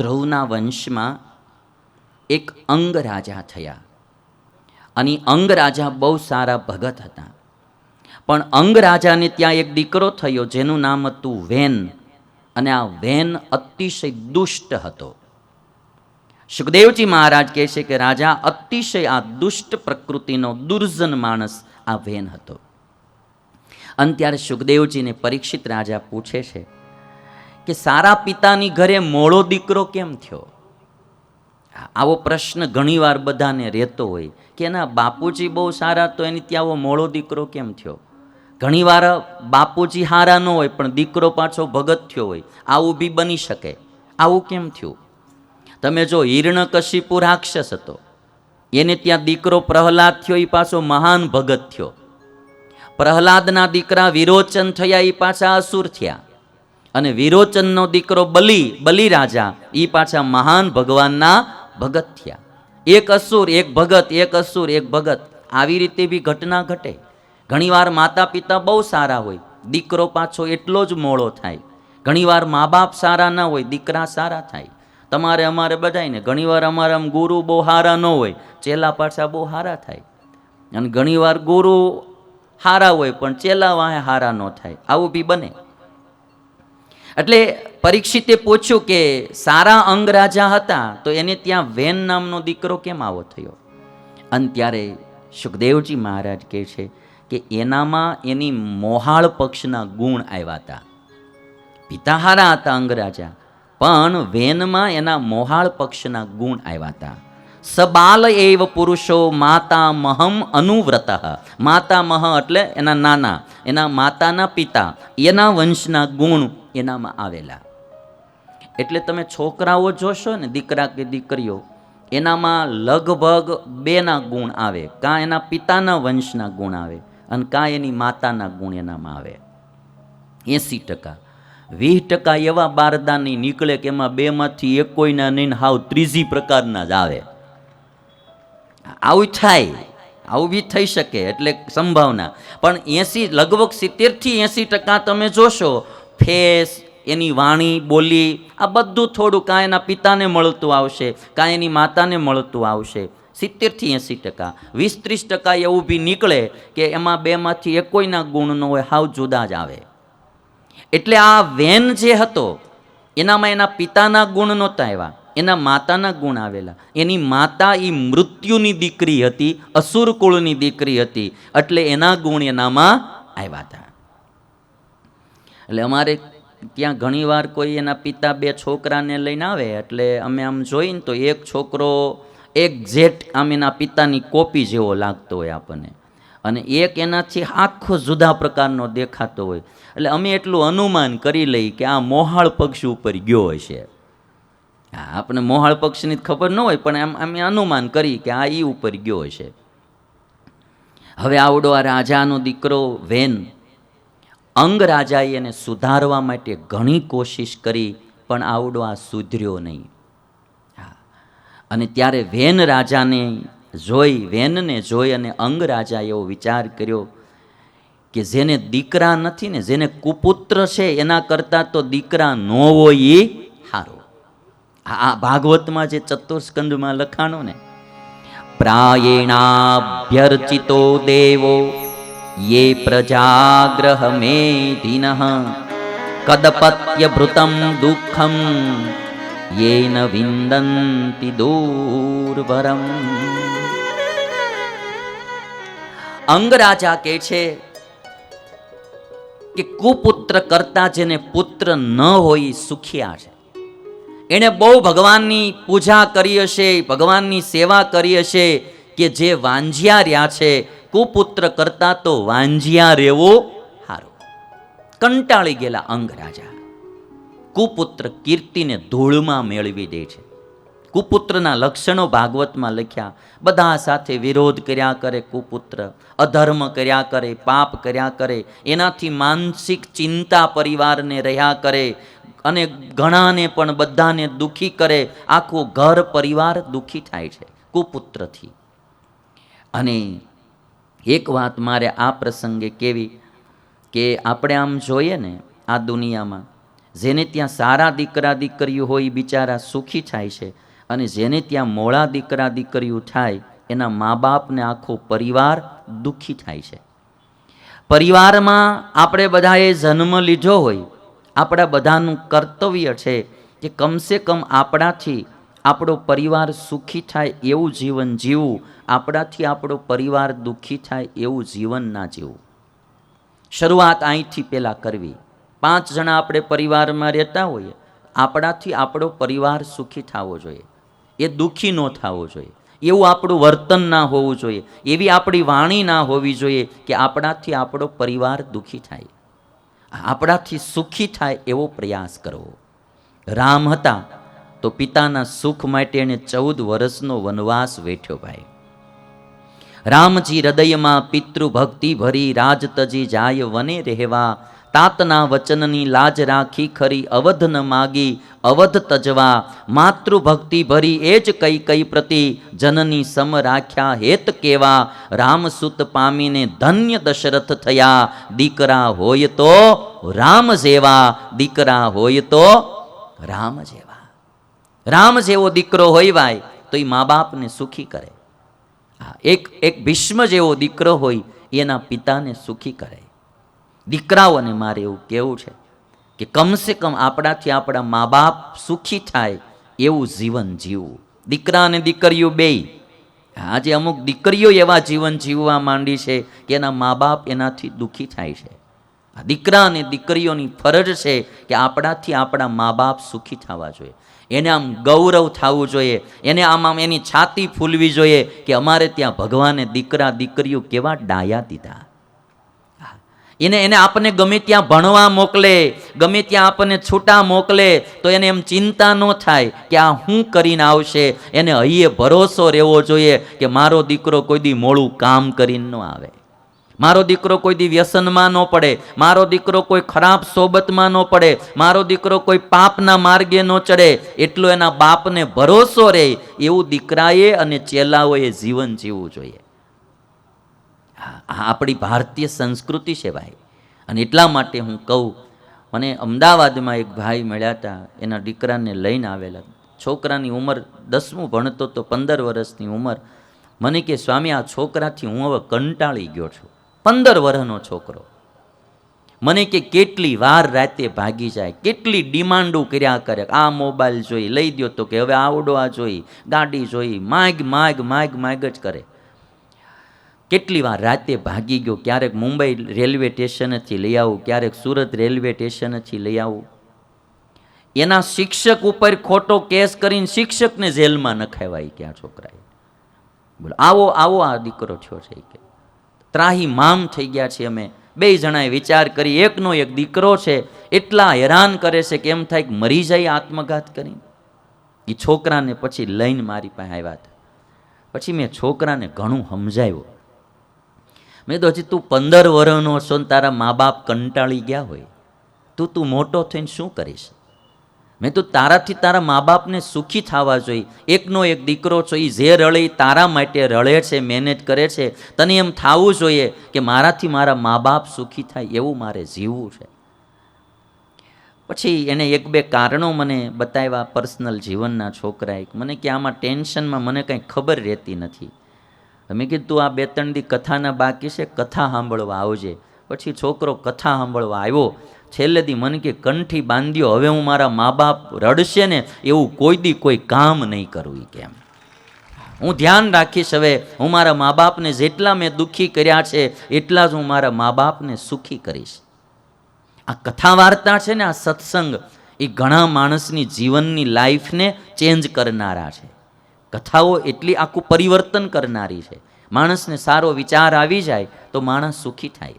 ધ્રુવના વંશમાં એક અંગ રાજા થયા. અને અંગ રાજા બહુ સારા ભગત હતા. પણ અંગ રાજાને ત્યાં એક દીકરો થયો, જેનું નામ હતું વેન. અને આ વેન અતિશય દુષ્ટ હતો. સુખદેવજી મહારાજ કહે છે કે, રાજા, અતિશય આ દુષ્ટ પ્રકૃતિનો દુર્જન માણસ આ વેન હતો. અને ત્યારે સુખદેવજીને પરીક્ષિત રાજા પૂછે છે કે સારા પિતાની ઘરે મોળો દીકરો કેમ થયો? આવો પ્રશ્ન ઘણીવાર બધાને રહેતો હોય કે એના બાપુજી બહુ સારા તો એની ત્યાં આવો મોળો દીકરો કેમ થયો? ઘણીવાર બાપુજી હારા ન હોય પણ દીકરો પાછો ભગત થયો હોય, આવું બી બની શકે. આવું કેમ થયું? તમે જો હિરણકશિપુ રાક્ષસ હતો, એને ત્યાં દીકરો પ્રહલાદ થયો એ પાછો મહાન ભગત થયો. પ્રહલાદના દીકરા વિરોચન થયા એ પાછા અસુર થયા. અને વિરોચનનો દીકરો બલિ બલિ રાજા એ પાછા મહાન ભગવાનના ભગત થયા. એક અસુર, એક ભગત, એક અસુર, એક ભગત. આવી રીતે બી ઘટના ઘટે. ઘણીવાર માતા પિતા બહુ સારા હોય. દીકરો પાછો એટલો જ મોડો થાય. ઘણીવાર મા બાપ સારા ના હોય, દીકરા સારા થાય. તમારે અમારે બધાયને ઘણીવાર અમારા આમ ગુરુ બહુ સારા ન હોય, ચેલા પાછા બહુ સારા થાય. અને ઘણીવાર ગુરુ સારા હોય, પણ ચેલા વાહે સારા ન થાય. આવું બી બને. એટલે પરીક્ષિતે પૂછ્યું કે સારા અંગ રાજા હતા તો એને ત્યાં વેન નામનો દીકરો કેમ આવો થયો? અને ત્યારે સુખદેવજી મહારાજ કહે છે કે એનામાં એની મોહાળ પક્ષના ગુણ આવ્યા હતા. પિતા હારા હતા અંગરાજા પણ વેનમાં એના મોહાળ પક્ષના ગુણ આવ્યા હતા. સબાલ એવ પુરુષો માતા મહમ અનુવ્રત. માતા મહ એટલે એના નાના, એના માતાના પિતા, એના વંશના ગુણ એનામાં આવેલા. એટલે તમે છોકરાઓ જોશો ને દીકરા કે દીકરીઓ, એનામાં લગભગ બેના ગુણ આવે, કાં એના પિતાના વંશના ગુણ આવે, અને કાં એની માતાના ગુણ એનામાં આવે. એંસી ટકા. વીસ ટકા એવા બારદાની નીકળે કે એમાં બેમાંથી એક કોઈના નહીં હાવ ત્રીજી પ્રકારના જ આવે. આવું થાય. આવું બી થઈ શકે, એટલે સંભાવના. પણ એંસી, લગભગ સિત્તેરથી એંસી ટકા તમે જોશો ફેસ, એની વાણી, બોલી, આ બધું થોડું કાં એના પિતાને મળતું આવશે કાં એની માતાને મળતું આવશે. સિત્તેરથી એંસી ટકા. વીસ ત્રીસ ટકા એવું બી નીકળે કે એમાં બેમાંથી એકોયના ગુણ ન હોય, હાવ જુદા જ આવે. એટલે આ વેન જે હતો, એનામાં એના પિતાના ગુણ નહોતા આવ્યા, એના માતાના ગુણ આવેલા. એની માતા એ મૃત્યુની દીકરી હતી, અસુર કુળની દીકરી હતી, એટલે એના ગુણ એનામાં આવ્યા હતા. એટલે અમારે ત્યાં ઘણીવાર કોઈ એના પિતા બે છોકરાને લઈને આવે, એટલે અમે આમ જોઈને તો એક છોકરો એક્ઝેક્ટ આમ એના પિતાની કોપી જેવો લાગતો હોય આપણને. અને એક એનાથી આખો જુદા પ્રકારનો દેખાતો હોય. એટલે અમે એટલું અનુમાન કરી લઈ કે આ મોહાળ પક્ષી ઉપર ગયો હશે. હા આપણે મોહાળ પક્ષીની ખબર ન હોય, પણ એમ અમે અનુમાન કરી કે આ એ ઉપર ગયો હશે. હવે આવડો આ રાજાનો દીકરો વેન અંગ રાજાએ એને સુધારવા માટે ઘણી કોશિશ કરી, પણ આવડો આ સુધર્યો નહીં. અને ત્યારે વેન રાજાને જોઈ, વેનને જોઈ અને અંગરાજા એવો વિચાર કર્યો કે જેને દીકરા નથી ને, જેને કુપુત્ર છે એના કરતાં તો દીકરા ન હોય એ હારો. આ ભાગવતમાં જે ચતુર્સ્કંદમાં લખાણો ને, પ્રાયેણાભ્યર્ચિતો દેવો યે પ્રજાગ્રહ कदपत्यभृतं दुःखं येन विन्दन्ति दूर्वरम्। અંગરાજા કહે છે કે કુપુત્ર કરતા જેને પુત્ર ન હોય સુખિયા છે એણે બહુ ભગવાનની પૂજા કરી હશે ભગવાનની સેવા કરી હશે કે જે વાંજિયા રહ્યા છે કુપુત્ર કરતા તો વાંજિયા રહેવો સારો કંટાળી ગયેલા અંગ રાજા. કુપુત્ર કીર્તિને ધૂળમાં મેળવી દે છે. કુપુત્રના લક્ષણો ભાગવતમાં લખ્યા. બધા સાથે વિરોધ કર્યા કરે કુપુત્ર, અધર્મ કર્યા કરે, પાપ કર્યા કરે, એનાથી માનસિક ચિંતા પરિવારને રહ્યા કરે અને ઘણાને પણ બધાને દુખી કરે. આખું ઘર પરિવાર દુખી થાય છે કુપુત્રથી. અને એક વાત મારે આ પ્રસંગે કેવી કે આપણે આમ જોઈએ ને આ દુનિયામાં, જેને ત્યાં સારા દીકરા દીકરીઓ હોય બિચારા સુખી થાય છે અને જેને ત્યાં મોળા દીકરા દીકરીઓ થાય, એના મા બાપને આખો પરિવાર દુઃખી થાય છે. પરિવારમાં આપણે બધાએ જન્મ લીધો હોય, આપણા બધાનું કર્તવ્ય છે કે કમસે કમ આપણાથી આપણો પરિવાર સુખી થાય એવું જીવન જીવવું, આપણાથી આપણો પરિવાર દુઃખી થાય એવું જીવન ના જીવવું. શરૂઆત અહીંથી પહેલાં કરવી. પાંચ જણા આપણે પરિવારમાં રહેતા હોઈએ, આપણાથી આપણો પરિવાર સુખી થવો જોઈએ. એ દુઃખી ન થવો જોઈએ. એવું આપણું વર્તન ના હોવું જોઈએ. એવી આપણી વાણી ના હોવી જોઈએ કે આપણાથી આપણો પરિવાર દુઃખી થાય. આપણાથી સુખી થાય એવો પ્રયાસ કરવો. રામ હતા તો પિતાના સુખ માટે એણે ચૌદ વર્ષનો વનવાસ વેઠ્યો ભાઈ. રામજી હૃદયમાં પિતૃભક્તિ ભરી રાજ તજી જાય વને રહેવા. તાતના વચનની લાજ રાખી ખરી અવધ ન માગી, અવધ તજવા. માતૃભક્તિ ભરી એ જ કઈ કઈ પ્રતિ જનની સમ રાખ્યા હેત કેવા. રામસુત પામીને ધન્ય દશરથ થયા. દીકરા હોય તો રામ જેવા, દીકરા હોય તો રામ જેવા. રામ જેવો દીકરો હોય ભાઈ તો એ મા બાપને સુખી કરે. એક એક ભીષ્મ જેવો દીકરો હોય, એના પિતાને સુખી કરે. દીકરાઓને મારે એવું કહેવું છે કે કમસે કમ આપણાથી આપણા મા બાપ સુખી થાય એવું જીવન જીવવું. દીકરા અને દીકરીઓ બેય આજે અમુક દીકરીઓ એવા જીવન જીવવા માંડી છે કે એના મા બાપ એનાથી દુઃખી થાય છે. આ દીકરા અને દીકરીઓની ફરજ છે કે આપણાથી આપણા મા બાપ સુખી થવા જોઈએ. એને આમ ગૌરવ થવું જોઈએ. એને આમ આમ એની છાતી ફૂલવી જોઈએ કે અમારે ત્યાં ભગવાને દીકરા, દીકરીઓ કેવા ડાયા દીધા. એને એને આપણને ગમે ત્યાં ભણવા મોકલે, ગમે ત્યાં આપણને છૂટા મોકલે, તો એને એમ ચિંતા ન થાય કે આ શું કરીને આવશે. એને હૈયે ભરોસો રહેવો જોઈએ કે મારો દીકરો કોઈ દી મોડું કામ કરીને ન આવે. મારો દીકરો કોઈ દી વ્યસનમાં ન પડે, મારો દીકરો કોઈ ખરાબ સોબતમાં ન પડે, મારો દીકરો કોઈ પાપના માર્ગે ન ચડે, એટલો એના બાપને ભરોસો રહે, એવું દીકરાએ અને ચેલાઓએ જીવન જીવવું જોઈએ. આ આપણી ભારતીય સંસ્કૃતિ છે ભાઈ. અને એટલા માટે હું કહું, મને અમદાવાદમાં એક ભાઈ મળ્યા હતા, એના દીકરાને લઈને આવેલા. છોકરાની ઉંમર દસમું ભણતો તો પંદર વર્ષની ઉંમર. મને કે, સ્વામી, આ છોકરાથી હું હવે કંટાળી ગયો છું. પંદર વર્ષનો છોકરો. મને કે કેટલી વાર રાતે ભાગી જાય, કેટલી ડિમાન્ડો કર્યા કરે, આ મોબાઈલ જોઈ, લઈ દ્યો તો કે હવે આવડો આ જોઈ, ગાડી જોઈ, માગ માગ માગ માગ જ કરે. કેટલી વાર રાતે ભાગી ગયો, ક્યારેક મુંબઈ રેલવે સ્ટેશનથી લઈ આવું, ક્યારેક સુરત રેલવે સ્ટેશનથી લઈ આવું. એના શિક્ષક ઉપર ખોટો કેસ કરીને શિક્ષકને જેલમાં નખાવાય કે આ છોકરાએ. બોલો, આવો આવો આ દીકરો થયો છે કે. ત્રાહી મામ થઈ ગયા છીએ અમે. બે જણાએ વિચાર કરી, એકનો એક દીકરો છે, એટલા હેરાન કરે છે કે એમ થાય કે મરી જાય આત્મઘાત કરી એ છોકરાને પછી લઈને મારી પાસે આવ્યા હતા. પછી મેં છોકરાને ઘણું સમજાવ્યું. મેં તો હજી તું પંદર વર્ષનો છો ને તારા મા બાપ કંટાળી ગયા હોય. તું તું મોટો થઈને શું કરીશ? મેં તો તારાથી તારા મા બાપને સુખી થવા જોઈએ એકનો એક દીકરો છો એ જે રળે તારા માટે રળે છે, મહેનત કરે છે, તને એમ થવું જોઈએ કે મારાથી મારા મા બાપ સુખી થાય એવું મારે જીવવું છે. પછી એને એક બે કારણો મને બતાવ્યા પર્સનલ જીવનના છોકરાએ. મને કે, આમાં ટેન્શનમાં મને કંઈ ખબર રહેતી નથી. મેં કીધું આ બે ત્રણ દી કથાના બાકી છે, કથા સાંભળવા આવજે. પછી છોકરો કથા સાંભળવા આવ્યો. છેલ્લે મન કે કંઠી બાંધ્યો, હવે હું મારા મા બાપ રડશે ને એવું કોઈ દી કોઈ કામ નહીં કરવું કેમ? હું ધ્યાન રાખીશ હવે, હું મારા મા બાપને જેટલા મેં દુઃખી કર્યા છે, એટલા જ હું મારા મા બાપને સુખી કરીશ. આ કથા વાર્તા છે ને, આ સત્સંગ, એ ઘણા માણસની જીવનની લાઈફને ચેન્જ કરનારા છે. કથાઓ એટલી આખું પરિવર્તન કરનારી છે. માણસને સારો વિચાર આવી જાય તો માણસ સુખી થાય.